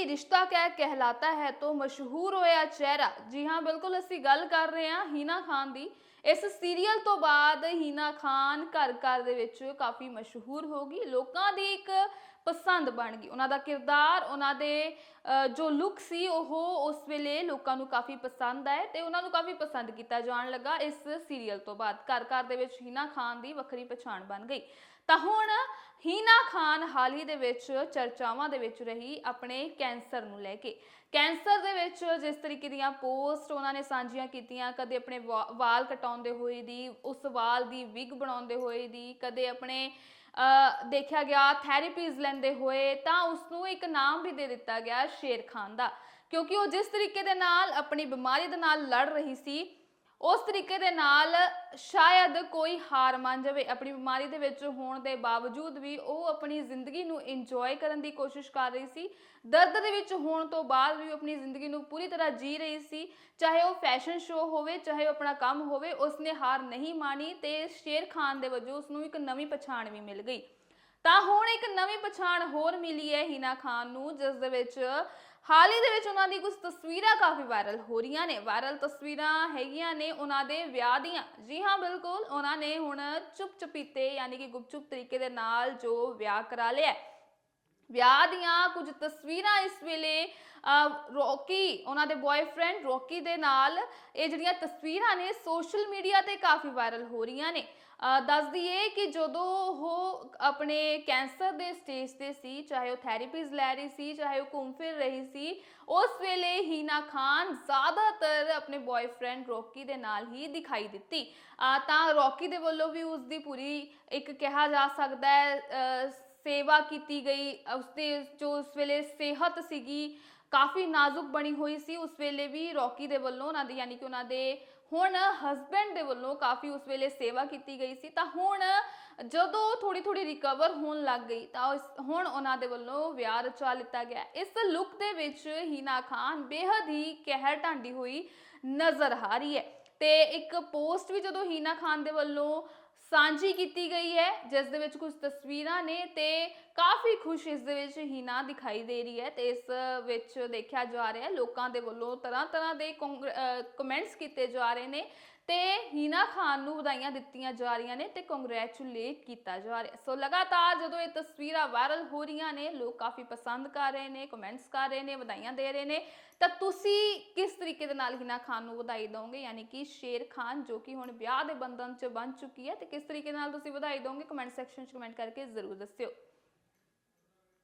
ਕਿ ਰਿਸ਼ਤਾ ਕਿਆ ਕਹਿਲਾਤਾ ਹੈ ਤੋਂ ਮਸ਼ਹੂਰ ਹੋਇਆ ਚਿਹਰਾ। ਜੀ ਹਾਂ, ਬਿਲਕੁਲ ਅਸੀਂ ਗੱਲ ਕਰ ਰਹੇ ਹਾਂ ਹੀਨਾ ਖਾਨ ਦੀ। ਇਸ ਸੀਰੀਅਲ ਤੋਂ ਬਾਅਦ ਹੀਨਾ ਖਾਨ ਘਰ ਘਰ ਦੇ ਵਿੱਚ ਕਾਫੀ ਮਸ਼ਹੂਰ ਹੋ ਗਈ। ਲੋਕਾਂ ਦੀ ਇੱਕ ਪਸੰਦ ਬਣ ਗਈ। ਉਹਨਾਂ ਦਾ ਕਿਰਦਾਰ, ਉਹਨਾਂ ਦੇ ਜੋ ਲੁੱਕ ਸੀ, ਉਹ ਉਸ ਵੇਲੇ ਲੋਕਾਂ ਨੂੰ ਕਾਫੀ ਪਸੰਦ ਆਏ ਤੇ ਉਹਨਾਂ ਨੂੰ ਕਾਫੀ ਪਸੰਦ ਕੀਤਾ ਜਾਣ ਲੱਗਾ ਇਸ ਸੀਰੀਅਲ ਤੋਂ ਬਾਅਦ। ਘਰ ਘਰ ਦੇ ਵਿੱਚ ਹੀਨਾ ਖਾਨ ਦੀ ਵੱਖਰੀ ਪਛਾਣ ਬਣ ਗਈ। ਤਾਂ ਹੁਣ ਹੀਨਾ ਖਾਨ ਹਾਲ ਹੀ ਦੇ ਵਿੱਚ, ਚਰਚਾਵਾਂ ਦੇ ਵਿੱਚ ਰਹੀ ਆਪਣੇ ਕੈਂਸਰ ਨੂੰ ਲੈ ਕੇ। ਕੈਂਸਰ ਦੇ ਵਿੱਚ ਜਿਸ ਤਰੀਕੇ ਦੀਆਂ ਪੋਸਟ ਉਹਨਾਂ ਨੇ ਸਾਂਝੀਆਂ ਕੀਤੀਆਂ, ਕਦੇ ਆਪਣੇ ਵਾ- ਵਾਲ ਕਟਾਉਂਦੇ ਹੋਏ ਦੀ, ਉਸ ਵਾਲ ਦੀ ਵਿਗ ਬਣਾਉਂਦੇ ਹੋਏ ਦੀ, ਕਦੇ ਆਪਣੇ ਦੇਖਿਆ ਗਿਆ ਥੈਰੇਪੀਜ਼ ਲੈਂਦੇ ਹੋਏ, ਤਾਂ ਉਸ ਨੂੰ ਇੱਕ ਨਾਮ ਵੀ ਦੇ ਦਿੱਤਾ ਗਿਆ ਸ਼ੇਰ ਖਾਨ ਦਾ। ਕਿਉਂਕਿ ਉਹ ਜਿਸ ਤਰੀਕੇ ਦੇ ਨਾਲ ਆਪਣੀ ਬਿਮਾਰੀ ਦੇ ਨਾਲ ਲੜ ਰਹੀ ਸੀ ਉਸ ਤਰੀਕੇ ਦੇ ਨਾਲ ਸ਼ਾਇਦ ਕੋਈ ਹਾਰ ਮੰਨ ਜਾਵੇ, ਆਪਣੀ ਬਿਮਾਰੀ ਦੇ ਵਿੱਚ ਹੋਣ ਦੇ ਬਾਵਜੂਦ ਵੀ ਉਹ ਆਪਣੀ ਜ਼ਿੰਦਗੀ ਨੂੰ ਇੰਜੋਏ ਕਰਨ ਦੀ ਕੋਸ਼ਿਸ਼ ਕਰ ਰਹੀ ਸੀ। ਦਰਦ ਦੇ ਵਿੱਚ ਹੋਣ ਤੋਂ ਬਾਅਦ ਵੀ ਉਹ ਆਪਣੀ ਜ਼ਿੰਦਗੀ ਨੂੰ ਪੂਰੀ ਤਰ੍ਹਾਂ ਜੀ ਰਹੀ ਸੀ। ਚਾਹੇ ਉਹ ਫੈਸ਼ਨ ਸ਼ੋਅ ਹੋਵੇ, ਚਾਹੇ ਉਹ ਆਪਣਾ ਕੰਮ ਹੋਵੇ, ਉਸਨੇ ਹਾਰ ਨਹੀਂ ਮਾਣੀ ਤੇ ਸ਼ੇਰ ਖਾਨ ਦੇ ਵਜੋਂ ਉਸ ਨੂੰ ਇੱਕ ਨਵੀਂ ਪਛਾਣ ਵੀ ਮਿਲ ਗਈ। ਤਾਂ ਹੁਣ ਇੱਕ ਨਵੀਂ ਪਛਾਣ ਹੋਰ ਮਿਲੀ ਹੈ ਹੀਨਾ ਖਾਨ ਨੂੰ, ਜਿਸ ਦੇ ਵਿੱਚ ਹਾਲ ਹੀ ਦੇ ਵਿੱਚ ਉਹਨਾਂ ਦੀ ਕੁਝ ਤਸਵੀਰਾਂ ਕਾਫੀ ਵਾਇਰਲ ਹੋ ਰਹੀਆਂ ਨੇ। ਵਾਇਰਲ ਤਸਵੀਰਾਂ ਹੈਗੀਆਂ ਨੇ ਉਹਨਾਂ ਦੇ ਵਿਆਹ ਦੀਆਂ। ਜੀ ਹਾਂ, ਬਿਲਕੁਲ, ਉਹਨਾਂ ਨੇ ਹੁਣ ਚੁੱਪ ਚੁਪੀਤੇ ਯਾਨੀ ਕਿ ਗੁਪਚੁਪ ਤਰੀਕੇ ਦੇ ਨਾਲ ਜੋ ਵਿਆਹ ਕਰਾ ਲਿਆ ਵਿਆਹ ਦੀਆਂ ਕੁਝ ਤਸਵੀਰਾਂ ਇਸ ਵੇਲੇ ਅਹ, ਰੌਕੀ ਉਹਨਾਂ ਦੇ ਬॉयਫ੍ਰੈਂਡ ਰੋਕੀ ਦੇ ਨਾਲ ਇਹ ਜਿਹੜੀਆਂ ਤਸਵੀਰਾਂ ਨੇ ਸੋਸ਼ਲ ਮੀਡੀਆ ਤੇ ਕਾਫੀ ਵਾਇਰਲ ਹੋ ਰਹੀਆਂ ਨੇ। ਅਹ, ਦੱਸ ਦਈਏ ਕਿ ਜਦੋਂ ਉਹ ਆਪਣੇ ਕੈਂਸਰ ਦੇ ਸਟੇਜ ਤੇ ਸੀ ਚਾਹੇ ਉਹ ਥੈਰੇਪੀਜ਼ ਲੈ ਰਹੀ ਸੀ ਚਾਹੇ ਉਹ ਘੁੰਮ ਫਿਰ ਰਹੀ ਸੀ ਉਸ ਵੇਲੇ ਹੀਨਾ ਖਾਨ ਜ਼ਿਆਦਾਤਰ ਆਪਣੇ ਬॉयਫ੍ਰੈਂਡ ਰੌਕੀ ਦੇ ਨਾਲ ਹੀ ਦਿਖਾਈ ਦਿੱਤੀ। ਤਾਂ ਰੌਕੀ ਦੇ ਵੱਲੋਂ ਵੀ ਉਸ ਦੀ ਪੂਰੀ ਇੱਕ ਕਿਹਾ ਜਾ ਸਕਦਾ ਹੈ ਸੇਵਾ ਕੀਤੀ ਗਈ। ਉਸਦੇ ਜੋ ਉਸ ਵੇਲੇ ਸਿਹਤ ਸੀਗੀ, ਕਾਫੀ ਨਾਜ਼ੁਕ ਬਣੀ ਹੋਈ ਸੀ। ਉਸ ਵੇਲੇ ਵੀ ਰੌਕੀ ਦੇ ਵੱਲੋਂ ਉਹਨਾਂ ਦੀ, ਯਾਨੀ ਕਿ ਉਹਨਾਂ ਦੇ ਹੁਣ ਹਸਬੰਡ ਦੇ ਵੱਲੋਂ ਕਾਫੀ ਉਸ ਵੇਲੇ ਸੇਵਾ ਕੀਤੀ ਗਈ ਸੀ। ਤਾਂ ਹੁਣ ਜਦੋਂ ਥੋੜੀ ਥੋੜੀ ਰਿਕਵਰ ਹੋਣ ਲੱਗ ਗਈ, ਤਾਂ ਉਸ- ਹੁਣ ਉਹਨਾਂ ਦੇ ਵੱਲੋਂ ਵਿਆਹ ਰਚਾ ਲਿੱਤਾ ਗਿਆ। ਇਸ ਲੁੱਕ ਦੇ ਵਿੱਚ ਹੀਨਾ ਖਾਨ ਬੇहद ਹੀ ਕਹਿਰ ਢਾਂਡੀ ਹੋਈ ਨਜ਼ਰ ਆ ਰਹੀ ਹੈ। ਤੇ ਇੱਕ ਪੋਸਟ ਵੀ ਜਦੋਂ ਹੀਨਾ ਖਾਨ ਦੇ ਵੱਲੋਂ ਸਾਂਝੀ ਕੀਤੀ ਗਈ ਹੈ, ਜਿਸ ਦੇ ਵਿੱਚ ਕੁਝ ਤਸਵੀਰਾਂ ਨੇ ਤੇ ਕਾਫੀ ਖੁਸ਼ ਇਸ ਦੇ ਵਿੱਚ ਹੀਨਾ ਦਿਖਾਈ ਦੇ ਰਹੀ ਹੈ ਤੇ ਇਸ ਵਿੱਚ ਦੇਖਿਆ ਜਾ ਰਿਹਾ ਹੈ, ਲੋਕਾਂ ਦੇ ਵੱਲੋਂ ਤਰ੍ਹਾਂ ਤਰ੍ਹਾਂ ਦੇ ਕਮੈਂਟਸ ਕੀਤੇ ਜਾ ਰਹੇ ਨੇ ਤੇ ਹੀਨਾ ਖਾਨ ਨੂੰ ਵਧਾਈਆਂ ਦਿੱਤੀਆਂ ਜਾ ਰਹੀਆਂ ਨੇ ਤੇ ਕੰਗ੍ਰੈਚੁਲੇਟ ਕੀਤਾ ਜਾ ਰਿਹਾ ਸੋ ਲਗਾਤਾਰ ਜਦੋਂ ਇਹ ਤਸਵੀਰਾਂ ਵਾਇਰਲ ਹੋ ਰਹੀਆਂ ਨੇ, ਲੋਕ ਕਾਫੀ ਪਸੰਦ ਕਰ ਰਹੇ ਨੇ ਕਮੈਂਟਸ ਕਰ ਰਹੇ ਨੇ, ਵਧਾਈਆਂ ਦੇ ਰਹੇ ਨੇ, ਤਾਂ ਤੁਸੀਂ ਤਰੀਕੇ ਦੇ ਨਾਲ ਹਿਨਾ ਖਾਨ ਨੂੰ ਵਧਾਈ ਦੋਗੇ ਯਾਨੀ ਕਿ ਸ਼ੇਰ ਖਾਨ, ਜੋ ਕਿ ਹੁਣ ਵਿਆਹ ਦੇ ਬੰਧਨ 'ਚ ਬਣ ਚੁੱਕੀ ਹੈ, ਤੇ ਕਿਸ ਤਰੀਕੇ ਨਾਲ ਤੁਸੀਂ ਵਧਾਈ ਦੋਗੇ ਕਮੈਂਟ ਸੈਕਸ਼ਨ 'ਚ ਕਮੈਂਟ ਕਰਕੇ ਜ਼ਰੂਰ ਦੱਸਿਓ।